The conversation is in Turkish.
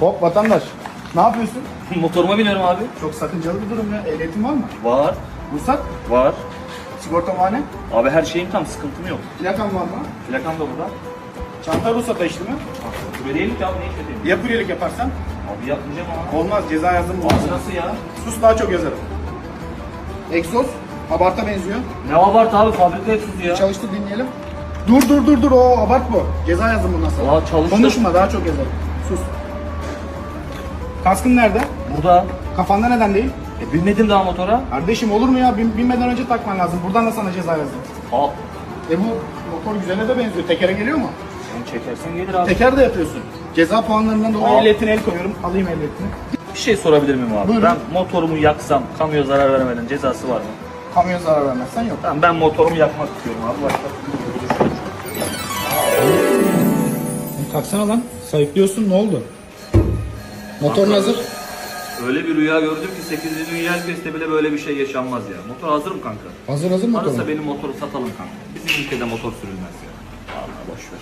Hop vatandaş. Ne yapıyorsun? Motoruma biniyorum abi. Çok sakıncalı bir durum ya. Ehliyetin var mı? Var. Ruhsat? Var. Sigorta muayene? Abi her şeyim tam sıkıntım yok. Plakan var mı? Plakam da burada. Çanta ruhsata işte mi? Ki abi ne işleteyim? Ya kuryelik yaparsan? Abi yapmayacağım abi. Olmaz ceza yazdım. Abi nasıl ya? Sus daha çok yazarım. Egzoz. Abarta benziyor. Ne abart abi fabrika egzozu ya. Çalıştır dinleyelim. Dur dur dur dur o abart bu. Ceza yazdım bundan sonra. Aa, çalıştır. Konuşma daha çok yazarım. Sus. Kaskın nerede? Burada. Kafanda neden değil? E binmedim daha motora. Kardeşim olur mu ya? Bin, binmeden önce takman lazım. Buradan da sana ceza yazdım. Al. E bu motor güzele de benziyor. Tekere geliyor mu? Sen çekersen gelir abi. Teker de yapıyorsun. Ceza puanlarından dolayı Aa. ehliyetine el koyuyorum. Alayım ehliyetini. Bir şey sorabilir miyim abi? Buyurun. Ben motorumu yaksam kamuya zarar vermeden cezası var mı? Kamyon zarar vermezsen yok. Tamam ben motorumu yakmak istiyorum abi. Başka. Kalksana lan. Sayıklıyorsun ne oldu? Motorun hazır. Öyle bir rüya gördüm ki 8. Dünya ülkesinde bile böyle bir şey yaşanmaz ya. Motor hazır mı kanka? Hazır hazır motorun. Varsa benim motoru satalım kanka. Bizim ülkede motor sürülmez ya. Allah boş ver.